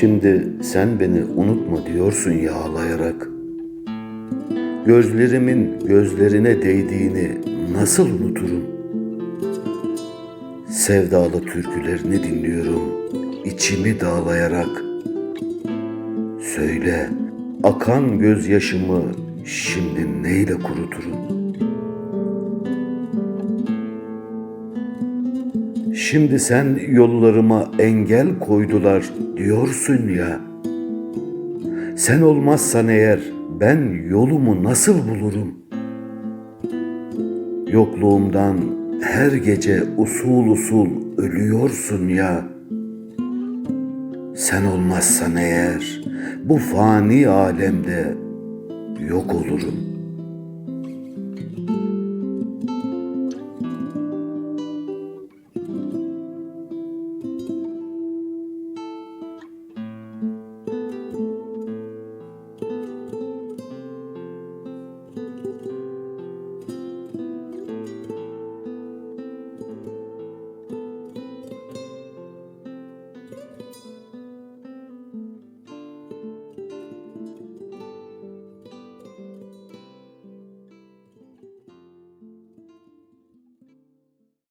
Şimdi sen beni unutma diyorsun ya ağlayarak. Gözlerimin gözlerine değdiğini nasıl unuturum? Sevdalı türkülerini dinliyorum içimi dağlayarak. Söyle akan gözyaşımı şimdi neyle kuruturum? Şimdi sen yollarıma engel koydular diyorsun ya. Sen olmazsan eğer ben yolumu nasıl bulurum? Yokluğumdan her gece usul usul ölüyorsun ya. Sen olmazsan eğer bu fani alemde yok olurum.''